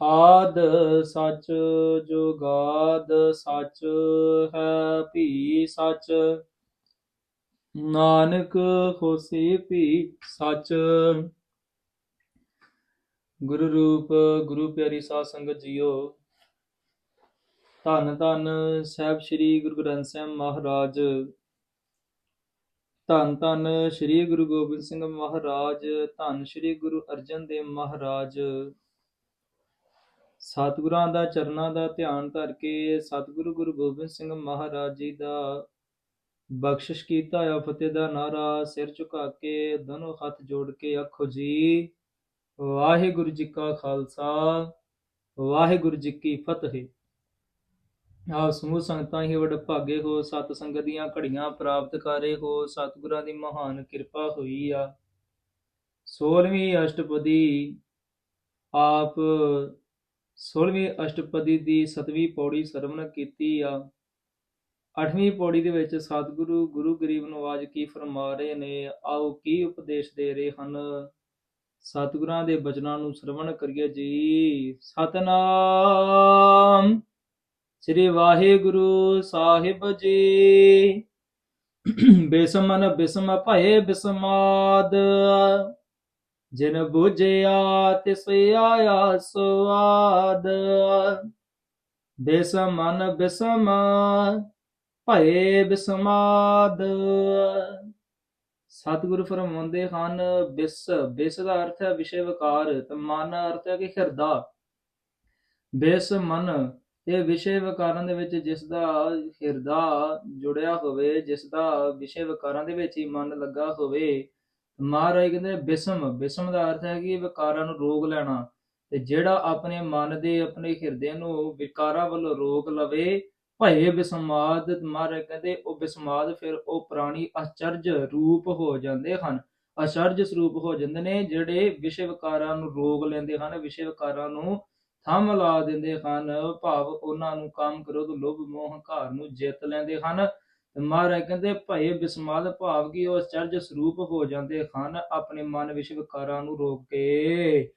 ਆਦ ਸੱਚ ਜੁਗਾਦ ਸੱਚ ਹੈ, ਭੀ ਸੱਚ। ਨਾਨਕ ਹੋਸੀ ਭੀ ਸੱਚ। ਗੁਰੂ ਰੂਪ, ਗੁਰੂ ਪਿਆਰੀ ਸਾਧ ਸੰਗਤ ਜੀਓ, ਧੰਨ ਧੰਨ ਸਾਹਿਬ ਸ੍ਰੀ ਗੁਰੂ ਗ੍ਰੰਥ ਸਾਹਿਬ ਮਹਾਰਾਜ। ਧੰਨ ਧੰਨ ਸ੍ਰੀ ਗੁਰੂ ਗੋਬਿੰਦ ਸਿੰਘ ਮਹਾਰਾਜ, ਧੰਨ ਸ੍ਰੀ ਗੁਰੂ ਅਰਜਨ ਦੇਵ ਮਹਾਰਾਜ। ਸਤਿਗੁਰਾਂ ਦਾ ਚਰਨਾਂ ਦਾ ਧਿਆਨ ਧਰ ਕੇ ਸਤਿਗੁਰੂ ਗੁਰੂ ਗੋਬਿੰਦ ਸਿੰਘ ਮਹਾਰਾਜ ਜੀ ਦਾ ਬਖਸ਼ਿਸ਼ ਕੀਤਾ ਆ, ਫਤਿਹ ਦਾ ਨਾਰਾ ਸਿਰ ਝੁਕਾ ਕੇ, ਦੋਨੋਂ ਹੱਥ ਜੋੜ ਕੇ ਆਖੋ ਜੀ, ਵਾਹਿਗੁਰੂ ਜੀ ਕਾ ਖਾਲਸਾ, ਵਾਹਿਗੁਰੂ ਜੀ ਕੀ ਫਤਿਹ। ਆਪ ਸਮੂਹ ਸੰਗਤਾਂ ਹੀ ਵਡ ਭਾਗੇ ਹੋ, ਸਤ ਸੰਗਤ ਦੀਆਂ ਘੜੀਆਂ ਪ੍ਰਾਪਤ ਕਰੇ ਹੋ, ਸਤਿਗੁਰਾਂ ਦੀ ਮਹਾਨ ਕਿਰਪਾ ਹੋਈ ਆ। 16ਵੀਂ ਅਸ਼ਟਪਦੀ ਆਪ 16ਵੀਂ ਅਸ਼ਟਪਦੀ ਦੀ 7ਵੀਂ ਪੌੜੀ ਸਰਵਣ ਕੀਤੀ ਆ। 8ਵੀਂ ਪੌੜੀ ਦੇ ਵਿੱਚ ਸਤਿਗੁਰੂ ਗੁਰੂ ਗਰੀਬ ਨਵਾਜ ਕੀ ਫਰਮਾ ਰਹੇ ਨੇ, ਆਓ ਕੀ ਉਪਦੇਸ਼ ਦੇ ਰਹੇ ਹਨ? ਸਤਿਗੁਰਾਂ ਦੇ ਬਚਨਾਂ ਨੂੰ ਸਰਵਣ ਕਰੀਏ ਜੀ। ਸਤਨਾਮ ਸ੍ਰੀ ਵਾਹਿਗੁਰੂ ਸਾਹਿਬ ਜੀ। ਬੇਸਮਨ ਬਿਸਮ ਭਏ ਬਿਸਮਾਦ। ਜਿਨ ਬੁਝਿਆ ਤਿਸ ਆਇਆ ਸਵਾਦ ਬਿਸਮਨ ਬਿਸਮ, ਭਏ ਬਿਸਮਾਦ। ਸਤਿਗੁਰੂ ਫਰਮਾਉਂਦੇ ਹਨ, ਬਿਸ ਬਿਸ ਦਾ ਅਰਥ ਹੈ ਵਿਸ਼ੇ ਵਿਕਾਰ, ਤੇ ਮਨ ਅਰਥ ਹੈ ਕਿ ਹਿਰਦਾ। ਬਿਸ ਮਨ ਇਹ ਵਿਸ਼ੇ ਵਿਕਾਰਾਂ ਦੇ ਵਿੱਚ ਜਿਸ ਦਾ ਹਿਰਦਾ ਜੁੜਿਆ ਹੋਵੇ, ਜਿਸ ਦਾ ਵਿਸ਼ੇ ਵਿਕਾਰਾਂ ਦੇ ਵਿੱਚ ਹੀ ਮਨ ਲੱਗਾ ਹੋਵੇ ਮਹਾਰਾਜ ਕਹਿੰਦੇ ਬਿਸਮ ਬਿਸਮ ਦਾ ਅਰਥ ਹੈ ਕਿ ਵਿਕਾਰਾਂ ਨੂੰ ਰੋਗ ਲੈਣਾ ਤੇ ਜਿਹੜਾ ਆਪਣੇ ਮਨ ਦੇ, ਆਪਣੇ ਹਿਰਦੇ ਨੂੰ ਵਿਕਾਰਾਂ ਵੱਲੋਂ ਰੋਕ ਲਵੇ, ਭਏ ਬਿਸਮਾਦ ਮਹਾਰਾਜ ਕਹਿੰਦੇ ਉਹ ਬਿਸਮਾਦ ਫਿਰ ਉਹ ਪ੍ਰਾਣੀ ਅਚਰਜ ਰੂਪ ਹੋ ਜਾਂਦੇ ਹਨ। ਅਚਰਜ ਸਰੂਪ ਹੋ ਜਾਂਦੇ ਨੇ ਜਿਹੜੇ ਵਿਸ਼ੇ ਨੂੰ ਰੋਗ ਲੈਂਦੇ ਹਨ ਵਿਸ਼ੇ ਨੂੰ ਥੰਮ ਲਾ ਦਿੰਦੇ ਹਨ, ਭਾਵ ਉਹਨਾਂ ਨੂੰ ਕੰਮ ਕ੍ਰੋਧ ਲੋਭ ਮੋਹ ਹੰਕਾਰ ਨੂੰ ਜਿੱਤ ਲੈਂਦੇ ਹਨ। ਮਹਾਰਾਜ ਕਹਿੰਦੇ, ਭਏ ਬਿਸਮਾਦ ਭਾਵ ਕਿ ਉਹ ਅਚਰਜ ਸਰੂਪ ਹੋ ਜਾਂਦੇ ਹਨ, ਆਪਣੇ ਮਨ ਵਿਸ਼ੇ ਵਿਕਾਰਾਂ ਨੂੰ ਰੋਕ ਕੇ।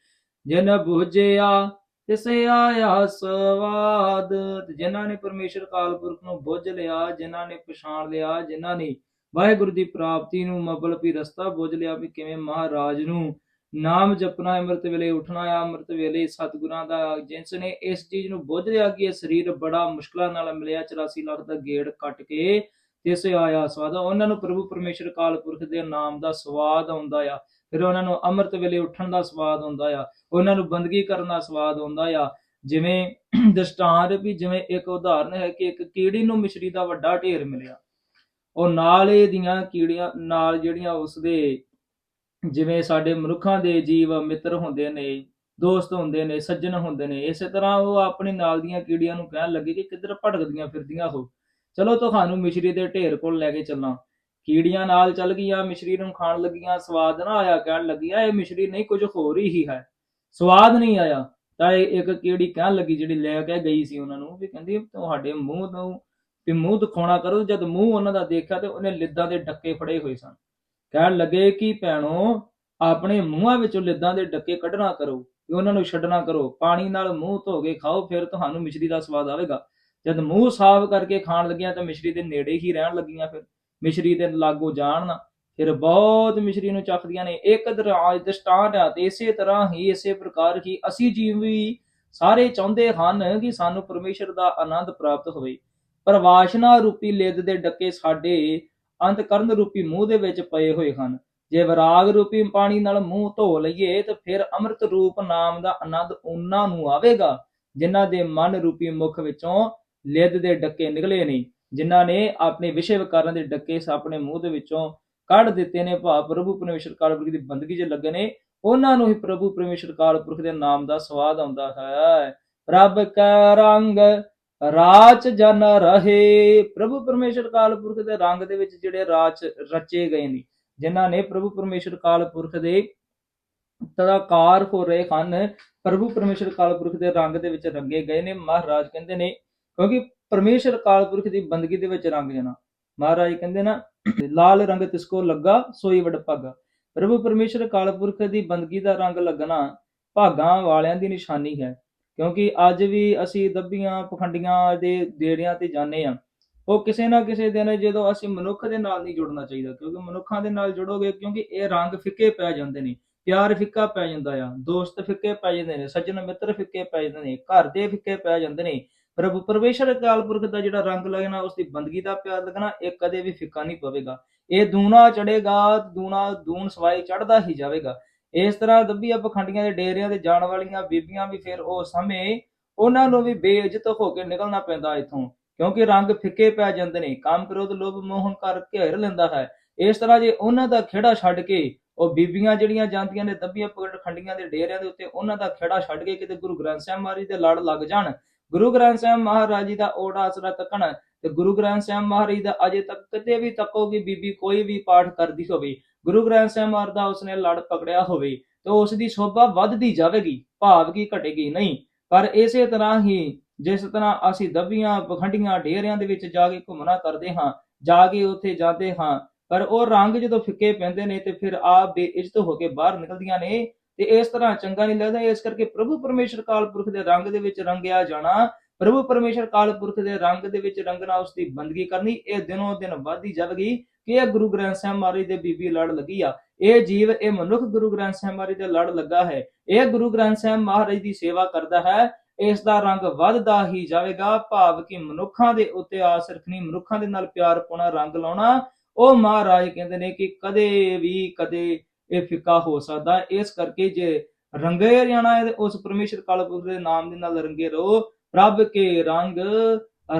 ਜਿਨ ਬੁਝਿਆ, ਤਿਸ ਆਇਆ ਸਵਾਦ। ਜਿਨ੍ਹਾਂ ਨੇ ਪਰਮੇਸ਼ਰ ਕਾਲ ਪੁਰਖ ਨੂੰ ਬੁੱਝ ਲਿਆ, ਜਿਨ੍ਹਾਂ ਨੇ ਪਛਾਣ ਲਿਆ, ਜਿਨ੍ਹਾਂ ਨੇ ਵਾਹਿਗੁਰੂ ਦੀ ਪ੍ਰਾਪਤੀ ਨੂੰ ਮਬਲ ਵੀ ਰਸਤਾ ਬੁੱਝ ਲਿਆ ਵੀ ਕਿਵੇਂ ਮਹਾਰਾਜ ਨੂੰ ਨਾਮ ਜਪਣਾ, ਅੰਮ੍ਰਿਤ ਵੇਲੇ ਉੱਠਣਾ ਆ, ਅੰਮ੍ਰਿਤ ਵੇਲੇ ਸਤਿਗੁਰਾਂ ਦਾ ਜਿਸ ਨੇ ਇਸ ਚੀਜ਼ ਨੂੰ ਬੁੱਝ ਲਿਆ ਕਿ ਇਹ ਸਰੀਰ ਬੜਾ ਮੁਸ਼ਕਲਾਂ ਨਾਲ ਮਿਲਿਆ 84 ਲੱਖ ਦਾ ਗੇੜ ਕੱਟ ਕੇ ਤਿਸ ਆਇਆ ਸਵਾਦ ਉਹਨਾਂ ਨੂੰ ਪ੍ਰਭੂ ਪਰਮੇਸ਼ਰ ਕਾਲ ਪੁਰਖ ਦੇ ਨਾਮ ਦਾ ਸਵਾਦ ਆਉਂਦਾ ਆ। ਫਿਰ ਉਹਨਾਂ ਨੂੰ ਅੰਮ੍ਰਿਤ ਵੇਲੇ ਉੱਠਣ ਦਾ ਸਵਾਦ ਆਉਂਦਾ ਆ। ਉਹਨਾਂ ਨੂੰ ਬੰਦਗੀ ਕਰਨ ਦਾ ਸਵਾਦ ਆਉਂਦਾ ਆ। ਜਿਵੇਂ ਦ੍ਰਿਸ਼ਟਾਂਤ ਵੀ ਜਿਵੇਂ ਇੱਕ ਉਦਾਹਰਨ ਹੈ ਕਿ ਇੱਕ ਕੀੜੀ ਨੂੰ ਮਿਸ਼ਰੀ ਦਾ ਵੱਡਾ ਢੇਰ ਮਿਲਿਆ। ਉਹ ਨਾਲ ਇਹਦੀਆਂ ਕੀੜੀਆਂ, ਨਾਲ ਜਿਹੜੀਆਂ ਉਸਦੇ ਜਿਵੇਂ ਸਾਡੇ ਮਨੁੱਖਾਂ ਦੇ ਜੀਵ ਮਿੱਤਰ ਹੁੰਦੇ ਨੇ, ਦੋਸਤ ਹੁੰਦੇ ਨੇ, ਸੱਜਣ ਹੁੰਦੇ ਨੇ, ਇਸੇ ਤਰ੍ਹਾਂ ਉਹ ਆਪਣੇ ਨਾਲ ਦੀਆਂ ਕੀੜੀਆਂ ਨੂੰ ਕਹਿਣ ਲੱਗੇ ਕਿ ਕਿੱਧਰ ਭਟਕਦੀਆਂ ਫਿਰਦੀਆਂ ਹੋ ਚਲੋ ਤੁਹਾਨੂੰ ਮਿਸ਼ਰੀ ਦੇ ਢੇਰ ਕੋਲ ਲੈ ਕੇ ਚੱਲਾਂ। ਕੀੜੀਆਂ ਨਾਲ ਚੱਲ ਗਈਆਂ, ਮਿਸ਼ਰੀ ਨੂੰ ਖਾਣ ਲੱਗੀਆਂ, ਸਵਾਦ ਨਾ ਆਇਆ, ਕਹਿਣ ਲੱਗੀਆਂ, ਇਹ ਮਿਸ਼ਰੀ ਨਹੀਂ, ਕੁਝ ਹੋਰ ਹੀ ਹੈ। ਸਵਾਦ ਨਹੀਂ ਆਇਆ, ਤਾਂ ਇਹ ਇੱਕ ਕੀੜੀ ਕਹਿਣ ਲੱਗੀ ਜਿਹੜੀ ਲੈ ਕੇ ਗਈ ਸੀ ਉਹਨਾਂ ਨੂੰ, ਵੀ ਕਹਿੰਦੀ, ਤੁਹਾਡੇ ਮੂੰਹ ਤੋਂ ਵੀ ਮੂੰਹ ਦਿਖਾਉਣਾ ਕਰੋ, ਜਦ ਮੂੰਹ ਉਹਨਾਂ ਦਾ ਦੇਖਿਆ ਤੇ ਉਹਨੇ ਲਿੱਦਾਂ ਦੇ ਡੱਕੇ ਫੜੇ ਹੋਏ ਸਨ। ਕਹਿਣ ਲੱਗੇ ਕਿ ਭੈਣੋ, ਆਪਣੇ ਮੂੰਹਾਂ ਵਿੱਚੋਂ ਲਿੱਦਾਂ ਦੇ ਡੱਕੇ ਕੱਢਣਾ ਕਰੋ ਕਿ ਉਹਨਾਂ ਨੂੰ ਛੱਡਣਾ ਕਰੋ, ਪਾਣੀ ਨਾਲ ਮੂੰਹ ਧੋ ਕੇ ਖਾਓ, ਫਿਰ ਤੁਹਾਨੂੰ ਮਿਸ਼ਰੀ ਦਾ ਸਵਾਦ ਆਵੇਗਾ। ਜਦ ਮੂੰਹ ਸਾਫ਼ ਕਰਕੇ ਖਾਣ ਲੱਗੀਆਂ ਤਾਂ ਮਿਸ਼ਰੀ ਦੇ ਨੇੜੇ ਹੀ ਰਹਿਣ ਲੱਗੀਆਂ ਫਿਰ। ਮਿਸ਼ਰੀ ਦੇ ਲਾਗੋ ਜਾਣ ਨਾ, ਫਿਰ ਬਹੁਤ ਮਿਸ਼ਰੀ ਨੂੰ ਚੱਕਦੀਆਂ ਨੇ। ਇੱਕ ਦਰਾਜ ਦਸਤਾਨ ਆ ਤੇ ਇਸੇ ਤਰ੍ਹਾਂ ਹੀ, ਇਸੇ ਪ੍ਰਕਾਰ ਹੀ ਅਸੀਂ ਜੀਵ ਵੀ ਸਾਰੇ ਚਾਹੁੰਦੇ ਹਨ ਕਿ ਸਾਨੂੰ ਪਰਮੇਸ਼ਰ ਦਾ ਆਨੰਦ ਪ੍ਰਾਪਤ ਹੋਵੇ। ਪਰ ਵਾਸ਼ਨਾ ਰੂਪੀ ਲਿੱਦ ਦੇ ਡੱਕੇ ਸਾਡੇ ਅੰਤਕਰਨ ਰੂਪੀ ਮੂੰਹ ਦੇ ਵਿੱਚ ਪਏ ਹੋਏ ਹਨ। ਜੇ ਵਿਰਾਗ ਰੂਪੀ ਪਾਣੀ ਨਾਲ ਮੂੰਹ ਧੋ ਲਈਏ ਤਾਂ ਫਿਰ ਅੰਮ੍ਰਿਤ ਰੂਪ ਨਾਮ ਦਾ ਆਨੰਦ ਉਹਨਾਂ ਨੂੰ ਆਵੇਗਾ, ਜਿਨ੍ਹਾਂ ਦੇ ਮਨ ਰੂਪੀ ਮੁਖ ਵਿੱਚੋਂ ਲਿੱਦ ਦੇ ਡੱਕੇ ਨਿਕਲੇ ਨੇ ਜਿਨ੍ਹਾਂ ਨੇ ਆਪਣੇ ਵਿਸ਼ੇ ਵਿਕਾਰਾਂ ਦੇ ਡੱਕੇ ਆਪਣੇ ਮੂੰਹ ਦੇ ਵਿੱਚੋਂ ਕੱਢ ਦਿੱਤੇ ਨੇ, ਭਾਵ ਪ੍ਰਭੂ ਪਰਮੇਸ਼ਰ ਕਾਲ ਪੁਰਖ ਦੀ ਬੰਦਗੀ 'ਚ ਲੱਗੇ ਨੇ, ਉਹਨਾਂ ਨੂੰ ਹੀ ਪ੍ਰਭੂ ਪਰਮੇਸ਼ਰ ਕਾਲ ਪੁਰਖ ਦੇ ਨਾਮ ਦਾ ਸਵਾਦ ਆਉਂਦਾ ਹੈ। ਰੱਬ ਕਾ ਰੰਗ ਰਾਚ ਜਨ ਰਹੇ। ਪ੍ਰਭੂ ਪਰਮੇਸ਼ਰ ਕਾਲ ਪੁਰਖ ਦੇ ਰੰਗ ਦੇ ਵਿੱਚ ਜਿਹੜੇ ਰਾਚ ਰਚੇ ਗਏ ਨੇ, ਜਿਨ੍ਹਾਂ ਨੇ ਪ੍ਰਭੂ ਪਰਮੇਸ਼ਰ ਕਾਲ ਪੁਰਖ ਦੇ ਤਦਾਕਾਰ ਹੋ ਰਹੇ ਹਨ, ਪ੍ਰਭੂ ਪਰਮੇਸ਼ਰ ਕਾਲ ਪੁਰਖ ਦੇ ਰੰਗ ਦੇ ਵਿੱਚ ਰੰਗੇ ਗਏ ਨੇ। ਮਹਾਰਾਜ ਕਹਿੰਦੇ ਨੇ ਕਿਉਂਕਿ ਪਰਮੇਸ਼ਰ ਕਾਲ ਪੁਰਖ ਦੀ ਬੰਦਗੀ ਦੇ ਵਿੱਚ ਰੰਗ ਜਾਣਾ। ਮਹਾਰਾਜ ਕਹਿੰਦੇ ਨਾ, ਲਾਲ ਰੰਗ ਤਿਸਕੋ ਲੱਗਾ, ਸੋਈ ਵਡ ਭਾਗਾ। ਪ੍ਰਭੂ ਪਰਮੇਸ਼ਰ ਕਾਲ ਪੁਰਖ ਦੀ ਬੰਦਗੀ ਦਾ ਰੰਗ ਲੱਗਣਾ ਭਾਗਾਂ ਵਾਲਿਆਂ ਦੀ ਨਿਸ਼ਾਨੀ ਹੈ। ਕਿਉਂਕਿ ਅੱਜ ਵੀ ਅਸੀਂ ਦੱਬੀਆਂ, ਪਖੰਡੀਆਂ ਦੇ ਦੇੜਿਆਂ ਤੇ ਜਾਂਦੇ ਆ ਉਹ ਕਿਸੇ ਨਾ ਕਿਸੇ ਦਿਨ ਜਦੋਂ ਅਸੀਂ ਮਨੁੱਖ ਦੇ ਨਾਲ ਨਹੀਂ ਜੁੜਨਾ ਚਾਹੀਦਾ, ਕਿਉਂਕਿ ਮਨੁੱਖਾਂ ਦੇ ਨਾਲ ਜੁੜੋਗੇ ਕਿਉਂਕਿ ਇਹ ਰੰਗ ਫਿੱਕੇ ਪੈ ਜਾਂਦੇ ਨੇ। ਪਿਆਰ ਫਿੱਕਾ ਪੈ ਜਾਂਦਾ ਆ, ਦੋਸਤ ਫਿੱਕੇ ਪੈ ਜਾਂਦੇ ਨੇ, ਸੱਜਣ ਮਿੱਤਰ ਫਿੱਕੇ ਪੈ ਜਾਂਦੇ ਨੇ, ਘਰ ਦੇ ਫਿੱਕੇ ਪੈ ਜਾਂਦੇ ਨੇ। ਪ੍ਰਭੂ ਪਰਮੇਸ਼ਰ ਅਕਾਲ ਪੁਰਖ ਦਾ ਜਿਹੜਾ ਰੰਗ ਲੱਗਣਾ ਉਸ ਦੀ ਬੰਦਗੀ ਦਾ ਪਿਆਰ ਲੱਗਣਾ, ਇਹ ਕਦੇ ਵੀ ਫਿੱਕਾ ਨਹੀਂ ਪਵੇਗਾ। ਇਹ ਦੂਣਾ ਚੜੇਗਾ ਦੂਣਾ, ਦੂਣ ਸਵਾਈ ਚੜਦਾ ਹੀ ਜਾਵੇਗਾ। ਇਸ ਤਰ੍ਹਾਂ ਦੱਬੀਆਂ ਪਖੰਡੀਆਂ ਦੇ ਡੇਰਿਆਂ ਤੇ ਜਾਣ ਵਾਲੀਆਂ ਬੀਬੀਆਂ ਵੀ ਫਿਰ ਉਹ ਸਮੇਂ ਉਹਨਾਂ ਨੂੰ ਵੀ ਬੇਇੱਜ਼ਤ ਹੋ ਕੇ ਨਿਕਲਣਾ ਪੈਂਦਾ ਇਥੋਂ, ਕਿਉਂਕਿ ਰੰਗ ਫਿੱਕੇ ਪੈ ਜਾਂਦੇ ਨੇ, ਕਾਮ ਕ੍ਰੋਧ, ਲੋਭ ਮੋਹਨ ਹੰਕਾਰ ਘੇਰ ਲੈਂਦਾ ਹੈ। ਇਸ ਤਰ੍ਹਾਂ ਜੇ ਉਹਨਾਂ ਦਾ ਖੇੜਾ ਛੱਡ ਕੇ ਉਹ ਬੀਬੀਆਂ ਜਿਹੜੀਆਂ ਜਾਂਦੀਆਂ ਨੇ, ਦੱਬੀਆਂ ਪਖੰਡੀਆਂ ਦੇ ਡੇਰਿਆਂ ਦੇ ਉੱਤੇ ਉਹਨਾਂ ਦਾ ਖੇੜਾ ਛੱਡ ਕੇ ਕਿਤੇ ਗੁਰੂ ਗ੍ਰੰਥ ਸਾਹਿਬ ਮਹਾਰਾਜ ਦੇ ਲੜ ਲੱਗ ਜਾਣ ਗੁਰੂ ਗ੍ਰੰਥ ਸਾਹਿਬ ਮਹਾਰਾਜ ਜੀ ਦਾ ਓੜਾ ਆਸਰਾ ਤੱਕਣ ਤੇ ਗੁਰੂ ਗ੍ਰੰਥ ਸਾਹਿਬ ਮਹਾਰਾਜ ਦਾ ਅਜੇ ਤੱਕ ਕਦੇ ਵੀ ਤੱਕੋਗੀ ਬੀਬੀ ਕੋਈ ਵੀ ਪਾਠ ਕਰਦੀ ਹੋਵੇ, ਗੁਰੂ ਗ੍ਰੰਥ ਸਾਹਿਬ ਮਹਾਰਾਜ ਦਾ ਉਸਨੇ ਲੜ ਪਕੜਿਆ ਹੋਵੇ ਤੇ ਉਸ ਦੀ ਸ਼ੋਭਾ ਵੱਧਦੀ ਜਾਵੇਗੀ, ਭਾਵ ਕੀ ਘਟੇਗੀ ਨਹੀਂ। ਪਰ ਇਸੇ ਤਰ੍ਹਾਂ ਹੀ ਜਿਸ ਤਰ੍ਹਾਂ ਅਸੀਂ ਦੱਬੀਆਂ, ਪਖੰਡੀਆਂ, ਡੇਰਿਆਂ ਦੇ ਵਿੱਚ ਜਾ ਕੇ ਘੁੰਮਣਾ ਕਰਦੇ ਹਾਂ, ਜਾ ਕੇ ਉੱਥੇ ਜਾਂਦੇ ਹਾਂ, ਪਰ ਉਹ ਰੰਗ ਜਦੋਂ ਫਿੱਕੇ ਪੈਂਦੇ ਨੇ ਤੇ ਫਿਰ ਆਪ ਬੇਇੱਜ਼ਤ ਹੋ ਕੇ ਬਾਹਰ ਨਿਕਲਦੀਆਂ ਨੇ ਤੇ ਇਸ ਤਰ੍ਹਾਂ ਚੰਗਾ ਨਹੀਂ ਲੱਗਦਾ। ਇਸ ਕਰਕੇ ਪ੍ਰਭੂ ਪਰਮੇਸ਼ਰ ਕਾਲ ਪੁਰਖ ਦੇ ਰੰਗ ਦੇ ਵਿੱਚ ਰੰਗਿਆ ਜਾਣਾ, ਪ੍ਰਭੂ ਪਰਮੇਸ਼ਰ ਕਾਲ ਪੁਰਖ ਦੇ ਰੰਗ ਦੇ ਵਿੱਚ ਰੰਗਣਾ, ਉਸ ਦੀ ਬੰਦਗੀ ਕਰਨੀ, ਇਹ ਦਿਨੋਂ ਦਿਨ ਵੱਧਦੀ ਜਾਵੇਗੀ ਕਿ ਇਹ ਗੁਰੂ ਗ੍ਰੰਥ ਸਾਹਿਬ ਮਹਾਰਾਜ ਦੇ ਬੀਬੀ ਲੜ ਲੱਗੀ ਆ। ਇਹ ਜੀਵ, ਇਹ ਮਨੁੱਖ ਗੁਰੂ ਗ੍ਰੰਥ ਸਾਹਿਬ ਮਹਾਰਾਜ ਦੇ ਲੜ ਲੱਗਾ ਹੈ। ਇਹ ਗੁਰੂ ਗ੍ਰੰਥ ਸਾਹਿਬ ਮਹਾਰਾਜ ਦੀ ਸੇਵਾ ਕਰਦਾ ਹੈ। ਇਸ ਦਾ ਰੰਗ ਵੱਧਦਾ ਹੀ ਜਾਵੇਗਾ। ਭਾਵ ਕਿ ਮਨੁੱਖਾਂ ਦੇ ਉੱਤੇ ਆਸ ਰੱਖਣੀ, ਮਨੁੱਖਾਂ ਦੇ ਨਾਲ ਪਿਆਰ ਪਾਉਣਾ ਰੰਗ ਲਾਉਣਾ, ਉਹ ਮਹਾਰਾਜ ਕਹਿੰਦੇ ਨੇ ਕਿ ਕਦੇ ਵੀ ਕਦੇ ਇਹ ਫਿੱਕਾ ਹੋ ਸਕਦਾ ਇਸ ਕਰਕੇ ਜੇ ਰੰਗੇ ਜਾਣਾ ਹੈ ਤੇ ਉਸ ਪਰਮੇਸ਼ਰ ਕਾਲਪੁਰਖ ਦੇ ਨਾਮ ਦੇ ਨਾਲ ਰੰਗੇ ਰਹੋ। ਪ੍ਰਭ ਕੇ ਰੰਗ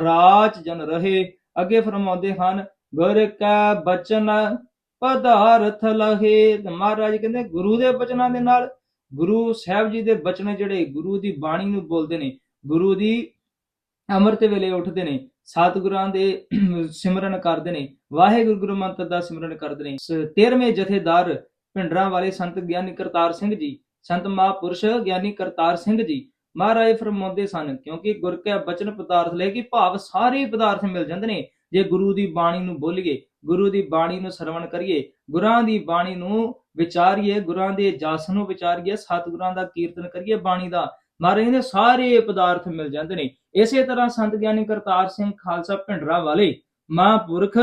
ਰਾਜ ਜਨ ਰਹੇ। ਅੱਗੇ ਫਰਮਾਉਂਦੇ ਹਨ, ਗੁਰ ਕਾ ਬਚਨ ਪਦਾਰਥ ਲਹੇ। ਮਹਾਰਾਜ ਕਹਿੰਦੇ, ਗੁਰੂ ਦੇ ਬਚਨਾਂ ਦੇ ਨਾਲ, ਗੁਰੂ ਸਾਹਿਬ ਜੀ ਦੇ ਬਚਨ ਜਿਹੜੇ ਗੁਰੂ ਦੀ ਬਾਣੀ ਨੂੰ ਬੋਲਦੇ ਨੇ, ਗੁਰੂ ਦੀ ਅੰਮ੍ਰਿਤ ਵੇਲੇ ਉੱਠਦੇ ਨੇ, ਸਤਿਗੁਰਾਂ ਦੇ ਸਿਮਰਨ ਕਰਦੇ ਨੇ, ਵਾਹਿਗੁਰੂ ਗੁਰੂ ਮੰਤਰ ਦਾ ਸਿਮਰਨ ਕਰਦੇ ਨੇ। 13ਵੇਂ ਜਥੇਦਾਰ ਭਿੰਡਰਾਂ ਵਾਲੇ ਸੰਤ ਗਿਆਨੀ ਕਰਤਾਰ ਸਿੰਘ ਜੀ, ਸੰਤ ਮਹਾਂਪੁਰਸ਼ ਗਿਆਨੀ ਕਰਤਾਰ ਸਿੰਘ ਜੀ ਮਹਾਰਾਜ ਫਰਮਾਉਂਦੇ ਸਨ, ਕਿਉਂਕਿ ਗੁਰ ਕੇ ਬਚਨ ਪਦਾਰਥ ਲੈ ਕੇ ਭਾਵ ਸਾਰੇ ਪਦਾਰਥ ਮਿਲ ਜਾਂਦੇ ਨੇ, ਜੇ ਗੁਰੂ ਦੀ ਬਾਣੀ ਨੂੰ ਬੋਲੀਏ, ਗੁਰੂ ਦੀ ਬਾਣੀ ਨੂੰ ਸਰਵਣ ਕਰੀਏ, ਗੁਰਾਂ ਦੀ ਬਾਣੀ ਨੂੰ ਵਿਚਾਰੀਏ, ਗੁਰਾਂ ਦੇ ਜਸ ਨੂੰ ਵਿਚਾਰੀਏ, ਸਤਿਗੁਰਾਂ ਦਾ ਕੀਰਤਨ ਕਰੀਏ ਬਾਣੀ ਦਾ, ਮਹਾਰਾਜ ਦੇ ਸਾਰੇ ਪਦਾਰਥ ਮਿਲ ਜਾਂਦੇ ਨੇ। ਇਸੇ ਤਰ੍ਹਾਂ ਸੰਤ ਗਿਆਨੀ ਕਰਤਾਰ ਸਿੰਘ ਖਾਲਸਾ ਭਿੰਡਰਾ ਵਾਲੇ ਮਹਾਂਪੁਰਖ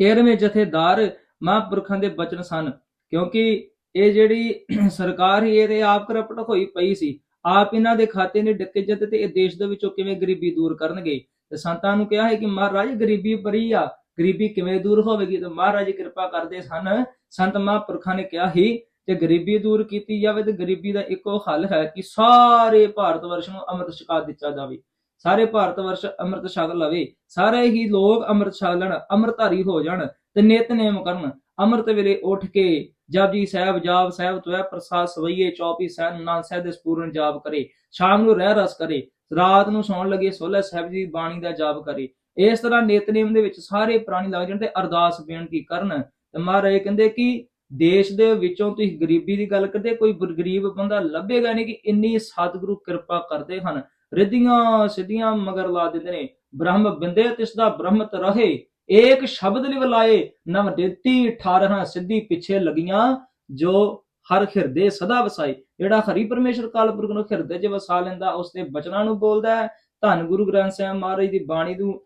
13ਵੇਂ ਜਥੇਦਾਰ ਮਹਾਂਪੁਰਖਾਂ ਦੇ ਬਚਨ ਸਨ। ਕਿਉਂਕਿ ਇਹ ਜਿਹੜੀ ਸਰਕਾਰ ਹੀ ਇਹਦੇ ਆਪ ਕਰਪਟ ਹੋਈ ਪਈ ਸੀ। ਆਪ ਇਹਨਾਂ ਦੇ ਖਾਤੇ ਨੇ ਡੱਕੇ ਜਾਂਦੇ ਤੇ ਇਹ ਦੇਸ਼ ਦੇ ਵਿੱਚੋਂ ਕਿਵੇਂ ਗਰੀਬੀ ਦੂਰ ਕਰਨਗੇ? ਤੇ ਸੰਤਾਂ ਨੂੰ ਕਿਹਾ ਹੈ ਕਿ ਮਹਾਰਾਜ, ਗਰੀਬੀ ਬਰੀ ਆ। ਗਰੀਬੀ ਕਿਵੇਂ ਦੂਰ ਹੋਵੇਗੀ? ਤੇ ਮਹਾਰਾਜ ਕਿਰਪਾ ਕਰਦੇ ਸਨ। ਸੰਤ ਮਹਾਂਪੁਰਖਾਂ ਨੇ ਕਿਹਾ ਹੀ, ਜੇ ਗਰੀਬੀ ਦੂਰ ਕੀਤੀ ਜਾਵੇ ਤੇ ਗਰੀਬੀ ਦਾ ਇੱਕੋ ਹੱਲ ਹੈ ਕਿ ਸਾਰੇ ਭਾਰਤ ਵਰਸ਼ ਨੂੰ ਅੰਮ੍ਰਿਤ ਛਕਾ ਦਿੱਤਾ ਜਾਵੇ। ਸਾਰੇ ਭਾਰਤ ਵਰਸ਼ ਅੰਮ੍ਰਿਤ ਛਕ ਲਵੇ। ਸਾਰੇ ਹੀ ਲੋਕ ਅੰਮ੍ਰਿਤ ਛਕ ਲੈਣ, ਅੰਮ੍ਰਿਤਧਾਰੀ ਹੋ ਜਾਣ ਤੇ ਨਿਤਨੇਮ ਕਰਨ। ਅੰਮ੍ਰਿਤ ਵੇਲੇ ਉੱਠ ਕੇ ਜਪਜੀ ਸਾਹਿਬ ਜਾਪ ਸਾਹਿਬ ਤੋਇ ਪ੍ਰਸਾਦ ਸਵਈਏ ਚੌਪੀ ਸਹਿ ਨਾਨਕ ਸਾਹਿਬ ਦੇ ਸਪੂਰਨ ਜਾਪ ਕਰੇ, ਸ਼ਾਮ ਨੂੰ ਰਹਿ ਰਸ ਕਰੇ, ਰਾਤ ਨੂੰ ਸੌਣ ਲੱਗੇ ਸੋਲਹ ਸਾਹਿਬ ਦੀ ਬਾਣੀ ਦਾ ਜਾਪ ਕਰੇ। ਇਸ ਤਰ੍ਹਾਂ ਨਿਤਨੇਮ ਦੇ ਵਿੱਚ ਸਾਰੇ ਪ੍ਰਾਣੀ ਲੱਗ ਜਾਣ ਤੇ ਅਰਦਾਸ ਬੇਨਤੀ ਕਰਨ। ਤੇ ਮਹਾਰਾਜ ਕਹਿੰਦੇ ਕਿ ਦੇਸ਼ ਦੇ ਵਿੱਚੋਂ ਤੁਸੀਂ ਗਰੀਬੀ ਦੀ ਗੱਲ ਕਰਦੇ, ਕੋਈ ਗਰੀਬ ਬੰਦਾ ਲੱਭੇਗਾ ਨਹੀਂ ਕਿ ਇੰਨੀ ਸਤਿਗੁਰੂ ਕਿਰਪਾ ਕਰਦੇ ਹਨ। ਰਿੱਧੀਆਂ ਸਿੱਧੀਆਂ ਮਗਰ ਲਾ ਦਿੰਦੇ ਨੇ। ਬ੍ਰਹਮ ਬਿੰਦੇ ਤਿਸ ਦਾ ਬ੍ਰਹਮਤ ਰਹੇ। ਏਕ ਸ਼ਬਦ ਲਿਵ ਲਾਏ ਨਵ ਦਿੱਤੀ 18 ਸਿੱਧੀ ਪਿੱਛੇ ਲੱਗੀਆਂ, ਜੋ ਹਰ ਹਿਰਦੇ ਸਦਾ ਵਸਾਈ ਜਿਹੜਾ ਹਰੀ ਪਰਮੇਸ਼ਰ ਕਾਲਪੁਰਖ ਨੂੰ ਹਿਰਦੇ 'ਚ ਵਸਾ ਲੈਂਦਾ ਉਸ ਦੇ ਬਚਨਾਂ ਨੂੰ ਬੋਲਦਾ ਹੈ। ਧੰਨ ਗੁਰੂ ਗ੍ਰੰਥ ਸਾਹਿਬ ਮਹਾਰਾਜ ਦੀ ਬਾਣੀ ਨੂੰ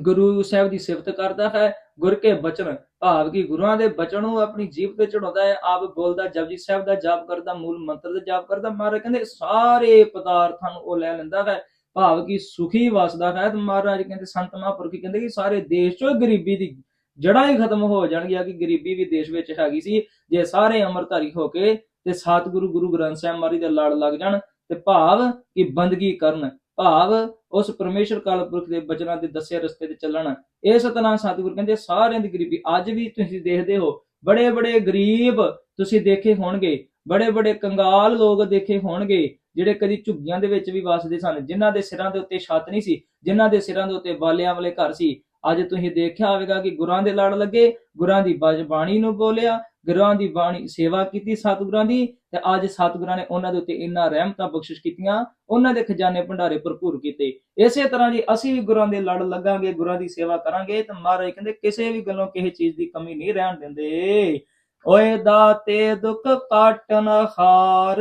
ਗੁਰੂ ਸਾਹਿਬ ਦੀ ਸਿਫਤ ਕਰਦਾ ਹੈ। ਗੁਰ ਕੇ ਬਚਨ, ਭਾਵ ਕਿ ਗੁਰੂਆਂ ਦੇ ਬਚਨ ਨੂੰ ਆਪਣੀ ਜੀਵ ਤੇ ਚੜਾਉਂਦਾ ਹੈ, ਆਪ ਬੋਲਦਾ, ਜਪਜੀ ਸਾਹਿਬ ਦਾ ਜਾਪ ਕਰਦਾ, ਮੂਲ ਮੰਤਰ ਦਾ ਜਾਪ ਕਰਦਾ। ਮਹਾਰਾਜ ਕਹਿੰਦੇ, ਸਾਰੇ ਪਦਾਰਥਾਂ ਨੂੰ ਉਹ ਲੈ ਲੈਂਦਾ ਹੈ। ਭਾਵ ਕਿ ਸੁਖੀ ਵਸਦਾ ਹੈ। ਤੇ ਮਹਾਰਾਜ ਕਹਿੰਦੇ, ਸੰਤ ਮਹਾਂਪੁਰਖ ਕਹਿੰਦੇ ਕਿ ਸਾਰੇ ਦੇਸ਼ ਚੋਂ ਗਰੀਬੀ ਦੀ ਜੜਾਂ ਹੀ ਖਤਮ ਹੋ ਜਾਣਗੀਆਂ ਕਿ ਗਰੀਬੀ ਵੀ ਦੇਸ਼ ਵਿੱਚ ਹੈਗੀ ਸੀ। ਜੇ ਸਾਰੇ ਅਮਰਧਾਰੀ ਹੋ ਕੇ ਤੇ ਸਤਿਗੁਰੂ, ਗੁਰੂ ਗ੍ਰੰਥ ਸਾਹਿਬ ਮਹਾਰਾਜ ਦੇ ਲੜ ਲੱਗ ਜਾਣ ਤੇ ਭਾਵ ਕਿ ਬੰਦਗੀ ਕਰਨ, ਭਾਵ ਉਸ ਪਰਮੇਸ਼ਰ ਕਾਲਪੁਰਖ ਦੇ ਬਚਨਾਂ ਦੇ ਦੱਸੇ ਰਸਤੇ ਤੇ ਚੱਲਣ। ਇਸ ਤਰ੍ਹਾਂ ਸਤਿਗੁਰੂ ਕਹਿੰਦੇ, ਸਾਰਿਆਂ ਦੀ ਗਰੀਬੀ, ਅੱਜ ਵੀ ਤੁਸੀਂ ਦੇਖਦੇ ਹੋ ਬੜੇ ਬੜੇ ਗਰੀਬ ਤੁਸੀਂ ਦੇਖੇ ਹੋਣਗੇ ਬੜੇ ਬੜੇ ਕੰਗਾਲ ਲੋਕ ਦੇਖੇ ਹੋਣਗੇ। ਜਿਹੜੇ ਕਦੀ ਝੁੱਗੀਆਂ ਦੇ ਵਿੱਚ ਵੀ ਵਸਦੇ ਸਨ, ਜਿਨ੍ਹਾਂ ਦੇ ਸਿਰਾਂ ਦੇ ਉੱਤੇ ਛੱਤ ਨਹੀਂ ਸੀ, ਜਿਨ੍ਹਾਂ ਦੇ ਸਿਰਾਂ ਦੇ ਉੱਤੇ ਬਾਲਿਆਂ ਵਾਲੇ ਘਰ ਸੀ, ਅੱਜ ਤੁਸੀਂ ਦੇਖਿਆ ਹੋਵੇਗਾ ਕਿ ਗੁਰਾਂ ਦੇ ਲੜ ਲੱਗੇ, ਗੁਰਾਂ ਦੀ ਬਾਣੀ ਨੂੰ ਬੋਲਿਆ, ਗੁਰਾਂ ਦੀ ਬਾਣੀ ਸੇਵਾ ਕੀਤੀ ਸਤਿਗੁਰਾਂ ਦੀ, ਤੇ ਅੱਜ ਸਤਿਗੁਰਾਂ ਨੇ ਉਹਨਾਂ ਦੇ ਉੱਤੇ ਇੰਨਾ ਰਹਿਮਤਾਂ ਬਖਸ਼ਿਸ਼ ਕੀਤੀਆਂ, ਉਹਨਾਂ ਦੇ ਖਜ਼ਾਨੇ ਭੰਡਾਰੇ ਭਰਪੂਰ ਕੀਤੇ। ਇਸੇ ਤਰ੍ਹਾਂ ਜੀ ਅਸੀਂ ਵੀ ਗੁਰਾਂ ਦੇ ਲੜ ਲੱਗਾਂਗੇ, ਗੁਰਾਂ ਦੀ ਸੇਵਾ ਕਰਾਂਗੇ, ਤੇ ਮਹਾਰਾਜ ਕਹਿੰਦੇ, ਕਿਸੇ ਵੀ ਗੱਲੋਂ ਕਿਸੇ ਚੀਜ਼ ਦੀ ਕਮੀ ਨਹੀਂ ਰਹਿਣ ਦਿੰਦੇ। ਓਏ ਦਾਤੇ ਦੁੱਖ ਕਾਟਨ ਹਾਰ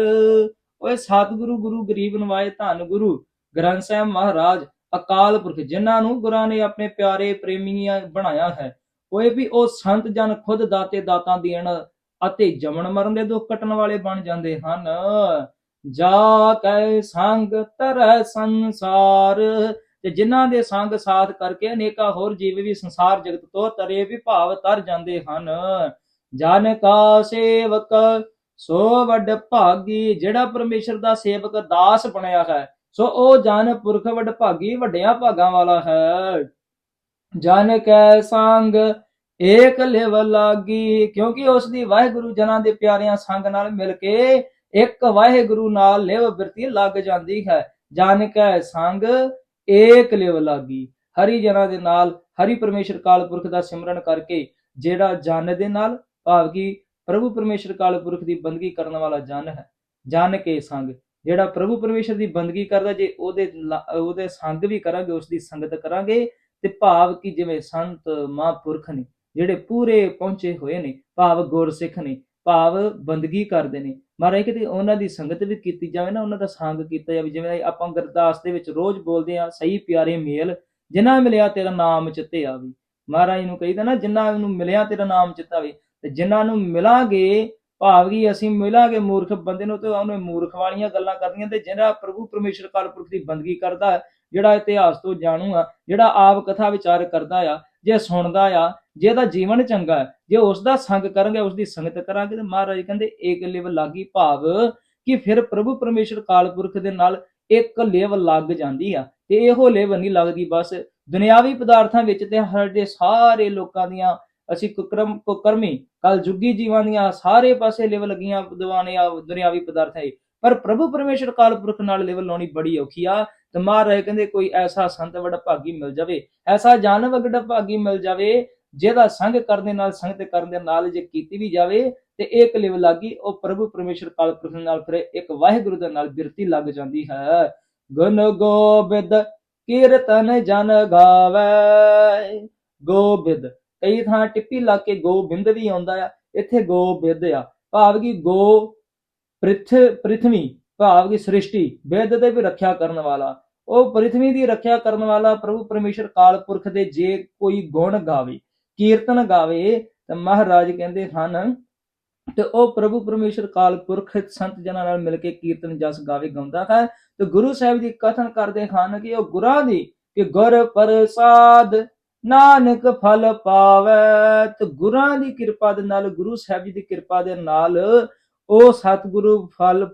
ਓਏ ਸਤਿਗੁਰੂ, ਗੁਰੂ ਗਰੀਬ ਨਵਾਏ ਧੰਨ ਗੁਰੂ, ਗ੍ਰੰਥ ਸਾਹਿਬ ਮਹਾਰਾਜ, ਅਕਾਲ ਪੁਰਖ, ਜਿਨ੍ਹਾਂ ਨੂੰ ਗੁਰਾਂ ਨੇ ਆਪਣੇ ਪਿਆਰੇ ਪ੍ਰੇਮੀਆਂ ਬਣਾਇਆ ਹੈ, ਓਏ ਵੀ ਉਹ ਸੰਤ ਜਨ ਖੁਦ ਦਾਤੇ ਦਾਤਾਂ ਦੇਣ ਅਤੇ ਜਮਣ ਮਰਨ ਦੇ ਦੁੱਖ ਕੱਟਣ ਵਾਲੇ ਬਣ ਜਾਂਦੇ ਹਨ। ਜਾ ਕੈ ਸੰਗ ਤਰੈ ਸੰਸਾਰ, ਤੇ ਜਿਨ੍ਹਾਂ ਦੇ ਸੰਗ ਸਾਥ ਕਰਕੇ ਅਨੇਕਾਂ ਹੋਰ ਜੀਵ ਵੀ ਸੰਸਾਰ ਜਗਤ ਤੋਂ ਤਰੇ ਵੀ ਭਾਵ ਤਰ ਜਾਂਦੇ ਹਨ। ਜਨ ਕਾ ਸੇਵਕ ਸੋ ਵੱਡ ਭਾਗੀ ਜਿਹੜਾ ਪਰਮੇਸ਼ਰ ਦਾ ਸੇਵਕ ਦਾਸ ਬਣਿਆ ਹੈ, ਸੋ ਉਹ ਜਨ ਪੁਰਖ ਵੱਡ ਭਾਗੀ ਵੱਡਿਆਂ ਭਾਗਾਂ ਵਾਲਾ ਹੈ। ਜਨ ਕੈ ਸੰਗ ਏਕ ਲਿਵ ਲਾਗੀ, ਕਿਉਂਕਿ ਉਸ ਦੀ ਵਾਹਿਗੁਰੂ ਜਨਾਂ ਦੇ ਪਿਆਰਿਆਂ ਸੰਗ ਨਾਲ ਮਿਲ ਕੇ ਇੱਕ ਵਾਹਿਗੁਰੂ ਨਾਲ ਲਿਵ ਬਿਰਤੀ ਲੱਗ ਜਾਂਦੀ ਹੈ। ਜਨ ਕੈ ਸੰਗ ਏਕ ਲਿਵ ਲਾਗੀ, ਹਰੀ ਜਨਾਂ ਦੇ ਨਾਲ, ਹਰੀ ਪਰਮੇਸ਼ਰ ਕਾਲ ਪੁਰਖ ਦਾ ਸਿਮਰਨ ਕਰਕੇ, ਜਿਹੜਾ ਜਨ ਦੇ ਨਾਲ ਭਾਵ ਕਿ ਪ੍ਰਭੂ ਪਰਮੇਸ਼ਰ ਕਾਲ ਪੁਰਖ ਦੀ ਬੰਦਗੀ ਕਰਨ ਵਾਲਾ ਜਨ ਹੈ, ਜਨ ਕੇ ਸੰਗ। ਜਿਹੜਾ ਪ੍ਰਭੂ ਪਰਮੇਸ਼ਰ ਦੀ ਬੰਦਗੀ ਕਰਦਾ, ਜੇ ਉਹਦੇ ਉਹਦੇ ਸੰਗ ਵੀ ਕਰਾਂਗੇ ਉਸ ਦੀ ਸੰਗਤ ਕਰਾਂਗੇ, ਤੇ ਭਾਵ ਕਿ ਜਿਵੇਂ ਸੰਤ ਮਹਾਂਪੁਰਖ ਨੇ, ਜਿਹੜੇ ਪੂਰੇ ਪਹੁੰਚੇ ਹੋਏ ਨੇ, ਭਾਵ ਗੁਰਸਿੱਖ ਨੇ, ਭਾਵ ਬੰਦਗੀ ਕਰਦੇ ਨੇ। ਮਹਾਰਾਜ, ਕਿਤੇ ਉਹਨਾਂ ਦੀ ਸੰਗਤ ਵੀ ਕੀਤੀ ਜਾਵੇ ਨਾ, ਉਹਨਾਂ ਦਾ ਸੰਗ ਕੀਤਾ ਜਾਵੇ। ਜਿਵੇਂ ਆਪਾਂ ਗੁਰਦਾਸ ਦੇ ਵਿੱਚ ਰੋਜ਼ ਬੋਲਦੇ ਆ ਸਹੀ ਪਿਆਰੇ ਮੇਲ ਜਿਨ੍ਹਾਂ ਮਿਲਿਆ ਤੇਰਾ ਨਾਮ ਚਿੱਤੇ ਆਵੇ। ਮਹਾਰਾਜ ਨੂੰ ਕਹੀਦਾ ਨਾ ਜਿਨ੍ਹਾਂ ਨੂੰ ਮਿਲਿਆ ਤੇਰਾ ਨਾਮ ਚਿੱਤ ਆਵੇ। ਤੇ ਜਿਨ੍ਹਾਂ ਨੂੰ ਮਿਲਾਂਗੇ, ਭਾਵ ਕਿ ਅਸੀਂ ਮਿਲਾਂਗੇ ਮੂਰਖ ਬੰਦੇ ਨੂੰ ਤੇ ਉਹਨੇ ਮੂਰਖ ਵਾਲੀਆਂ ਗੱਲਾਂ ਕਰਨੀਆਂ ਤੇ ਜਿਹੜਾ ਪ੍ਰਭੂ ਪਰਮੇਸ਼ਰ ਕਾਲ ਪੁਰਖ ਦੀ ਬੰਦਗੀ ਕਰਦਾ, ਜਿਹੜਾ ਇਤਿਹਾਸ ਤੋਂ ਜਾਣੂ ਆ, ਜਿਹੜਾ ਆਪ ਕਥਾ ਵਿਚਾਰ ਕਰਦਾ ਆ, ਜੇ ਸੁਣਦਾ ਆ, ਜੇ ਇਹਦਾ ਜੀਵਨ ਚੰਗਾ ਹੈ, ਜੇ ਉਸ ਦਾ ਸੰਗ ਕਰਾਂਗੇ ਉਸ ਦੀ ਸੰਗਤ ਕਰਾਂਗੇ ਤੇ ਮਹਾਰਾਜ ਕਹਿੰਦੇ ਏਕ ਲਿਵ ਲਾਗੀ ਭਾਵ ਕਿ ਫਿਰ ਪ੍ਰਭੂ ਪਰਮੇਸ਼ਰ ਕਾਲ ਪੁਰਖ ਦੇ ਨਾਲ ਇੱਕ ਲਿਵ ਲੱਗ ਜਾਂਦੀ ਆ ਤੇ ਇਹੋ ਲਿਵ ਨਹੀਂ ਲੱਗਦੀ ਬਸ। ਦੁਨਿਆਵੀ ਪਦਾਰਥਾਂ ਵਿੱਚ ਤੇ ਸਾਡੇ ਸਾਰੇ ਲੋਕਾਂ ਦੀਆਂ ਅਸੀਂ ਕੁਕਰਮ ਕੁਕਰਮੀ ਕਲ ਜੁਗੀ ਜੀਵਾਂ ਦੀਆਂ ਸਾਰੇ ਪਾਸੇ ਲਿਵ ਲੱਗੀਆਂ, ਦੀਵਾਨੇ ਆ, ਦੁਨਿਆਵੀ ਪਦਾਰਥ ਹੈ ਪਰ ਪ੍ਰਭੂ ਪਰਮੇਸ਼ਰ ਕਾਲ ਪੁਰਖ ਨਾਲ ਲਿਵ ਲਾਉਣੀ ਬੜੀ ਔਖੀ ਆ। ਤੇ ਮਹਾਰਾਜ ਕਹਿੰਦੇ ਕੋਈ ਐਸਾ ਸੰਤ ਵੱਡਾ ਭਾਗੀ ਮਿਲ ਜਾਵੇ, ਐਸਾ ਜਾਨਵ ਵੱਡਾ ਭਾਗੀ ਮਿਲ ਜਾਵੇ, ਜਿਹਦਾ ਸੰਗ ਕਰਨ ਦੇ ਨਾਲ, ਸੰਗਤ ਕਰਨ ਦੇ ਨਾਲ ਜੇ ਕੀਤੀ ਵੀ ਜਾਵੇ, ਤੇ ਇੱਕ ਲਿਵ ਲੱਗੀ, ਉਹ ਪ੍ਰਭੂ ਪਰਮੇਸ਼ਰ ਕਾਲ ਪੁਰਖ ਨਾਲ ਫਿਰ, ਇੱਕ ਵਾਹਿਗੁਰੂ ਦੇ ਨਾਲ ਬਿਰਤੀ ਲੱਗ ਜਾਂਦੀ ਹੈ। ਗੁਣ ਗੋਬਿੰਦ ਕੀਰਤਨ ਜਨ ਗਾਵੇ। ਗੋਬਿੰਦ ਕਈ ਥਾਂ ਟਿੱਪੀ ਲਾ ਕੇ ਗੋਬਿੰਦ ਵੀ ਆਉਂਦਾ ਆ, ਇੱਥੇ ਗੋਬਿੰਦ ਆ। ਭਾਵ ਕਿ ਗੋ ਪ੍ਰਿਥ, ਪ੍ਰਿਥਵੀ, ਭਾਵ ਕਿ ਸ੍ਰਿਸ਼ਟੀ, ਬਿਰਧ ਦੇ ਵੀ ਰੱਖਿਆ ਕਰਨ ਵਾਲਾ। ਉਹ ਪ੍ਰਿਥਵੀ ਦੀ ਰੱਖਿਆ ਕਰਨ ਵਾਲਾ ਪ੍ਰਭੂ ਪਰਮੇਸ਼ਰ ਕਾਲ ਪੁਰਖ ਦੇ ਜੇ ਕੋਈ ਗੁਣ ਗਾਵੇ, ਕੀਰਤਨ ਗਾਵੇ, ਤਾਂ ਮਹਾਰਾਜ ਕਹਿੰਦੇ ਹਨ, ਤੇ ਉਹ ਪ੍ਰਭੂ ਪਰਮੇਸ਼ਰ ਕਾਲ ਪੁਰਖ ਸੰਤ ਜਨਾਂ ਨਾਲ ਮਿਲ ਕੇ ਕੀਰਤਨ ਜਸ ਗਾਵੇ, ਗਾਉਂਦਾ ਹੈ। ਤੇ ਗੁਰੂ ਸਾਹਿਬ ਦੀ ਕਥਨ ਕਰਦੇ ਹਨ ਕਿ ਉਹ ਗੁਰਾਂ ਦੀ, ਕਿ ਗੁਰ ਪ੍ਰਸਾਦ ਨਾਨਕ ਫਲ ਪਾਵੇ, ਤੇ ਗੁਰਾਂ ਦੀ ਕਿਰਪਾ ਦੇ ਨਾਲ, ਗੁਰੂ ਸਾਹਿਬ ਜੀ ਦੀ ਕਿਰਪਾ ਦੇ ਨਾਲ ਉਹ ਸਤਿਗੁਰੂ ਫਲ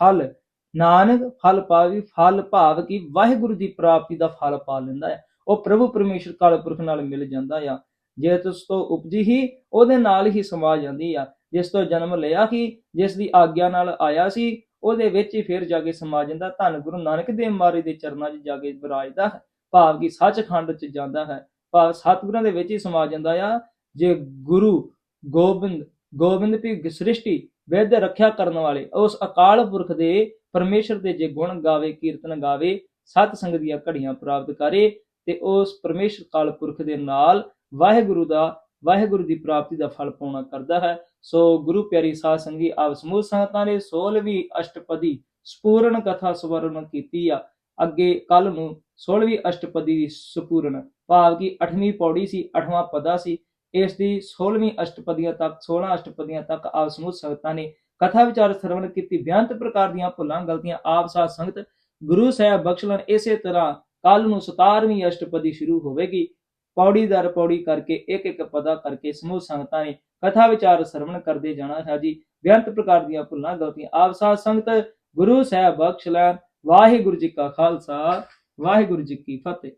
ਫਲ, ਨਾਨਕ ਫਲ ਪਾਵੀ, ਫਲ ਭਾਵ ਕਿ ਵਾਹਿਗੁਰੂ ਦੀ ਪ੍ਰਾਪਤੀ ਦਾ ਫਲ ਪਾ ਲੈਂਦਾ ਹੈ। ਉਹ ਪ੍ਰਭੂ ਪਰਮੇਸ਼ਰ ਕਾਲ ਪੁਰਖ ਨਾਲ ਮਿਲ ਜਾਂਦਾ ਆ। ਜੇ ਤੁਸ ਤੋਂ ਉਪਜੀ ਹੀ, ਉਹਦੇ ਨਾਲ ਹੀ ਸਮਾ ਜਾਂਦੀ ਆ। ਜਿਸ ਤੋਂ ਜਨਮ ਲਿਆ ਸੀ ਜਿਸ ਦੀ ਆਗਿਆ ਨਾਲ ਆਇਆ ਸੀ, ਉਹਦੇ ਵਿੱਚ ਹੀ ਫਿਰ ਜਾ ਕੇ ਸਮਾ ਜਾਂਦਾ। ਧੰਨ ਗੁਰੂ ਨਾਨਕ ਦੇਵ ਮਹਾਰਾਜ ਦੇ ਚਰਨਾਂ 'ਚ ਜਾ ਕੇ ਵਿਰਾਜਦਾ ਹੈ। ਭਾਵ ਕਿ ਸੱਚਖੰਡ 'ਚ ਜਾਂਦਾ ਹੈ। ਭਾਵ ਸਤਿਗੁਰਾਂ ਦੇ ਵਿੱਚ ਹੀ ਸਮਾ ਜਾਂਦਾ ਆ। ਜੇ ਗੁਰੂ ਗੋਬਿੰਦ ਗੋਬਿੰਦ ਭੀ ਸ੍ਰਿਸ਼ਟੀ ਵੇਦ ਰੱਖਿਆ ਕਰਨ ਵਾਲੇ, ਉਸ ਅਕਾਲ ਪੁਰਖ ਦੇ ਪਰਮੇਸ਼ਰ ਦੇ ਜੇ ਗੁਣ ਗਾਵੇ, ਕੀਰਤਨ ਗਾਵੇ ਸਤ ਸੰਗ ਦੀਆਂ ਘੜੀਆਂ ਪ੍ਰਾਪਤ ਕਰੇ, ਤੇ ਉਸ ਪਰਮੇਸ਼ਰ ਕਾਲ ਪੁਰਖ ਦੇ ਨਾਲ ਵਾਹਿਗੁਰੂ ਦਾ, ਵਾਹਿਗੁਰੂ ਦੀ ਪ੍ਰਾਪਤੀ ਦਾ ਫਲ ਪਾਉਣਾ ਕਰਦਾ ਹੈ। ਸੋ ਗੁਰੂ ਪਿਆਰੀ ਸਾਧ ਸੰਗੀ, ਆਪ ਸਮੂਹ ਸੰਗਤਾਂ ਨੇ 16ਵੀਂ ਅਸ਼ਟਪਦੀ ਸਪੂਰਨ ਕਥਾ ਸਵਰਨ ਕੀਤੀ ਆ। ਅੱਗੇ ਕੱਲ ਨੂੰ 16ਵੀਂ ਅਸ਼ਟਪਦੀ ਦੀ ਸਪੂਰਨ ਭਾਵ ਕਿ 8ਵੀਂ ਪੌੜੀ ਸੀ 8ਵਾਂ ਪਦਾ ਸੀ, ਇਸ ਦੀ 16ਵੀਂ ਅਸ਼ਟਪਦੀਆਂ ਤੱਕ 16 ਅਸ਼ਟਪਦੀਆਂ ਤੱਕ ਆਪ ਸਮੂਹ ਸੰਗਤਾਂ ਨੇ ਕਥਾ ਵਿਚਾਰ ਸਰਵਣ ਕੀਤੀ ਬਿਆੰਤ ਪ੍ਰਕਾਰ ਦੀਆਂ ਭੁੱਲਾਂ, ਗਲਤੀਆਂ, ਆਪ ਸਾਧ ਸੰਗਤ, ਗੁਰੂ ਸਾਹਿਬ ਬਖਸ਼ ਲੈਣ ਇਸੇ ਤਰ੍ਹਾਂ ਕੱਲ ਨੂੰ 17ਵੀਂ ਅਸ਼ਟਪਦੀ ਸ਼ੁਰੂ ਹੋਵੇਗੀ। ਪੌੜੀ ਦਰ ਪੌੜੀ ਕਰਕੇ, ਇੱਕ ਇੱਕ ਪਦਾ ਕਰਕੇ ਸਮੂਹ ਸੰਗਤਾਂ ਨੇ ਕਥਾ ਵਿਚਾਰ ਸਰਵਣ ਕਰਦੇ ਜਾਣਾ ਹੈ ਜੀ। ਬਿਆੰਤ ਪ੍ਰਕਾਰ ਦੀਆਂ ਭੁੱਲਾਂ, ਗਲਤੀਆਂ, ਆਪ ਸਾਧ ਸੰਗਤ, ਗੁਰੂ ਸਾਹਿਬ ਬਖਸ਼ ਲੈਣ ਵਾਹਿਗੁਰੂ ਜੀ ਕਾ ਖਾਲਸਾ, ਵਾਹਿਗੁਰੂ ਜੀ ਕੀ ਫਤਿਹ।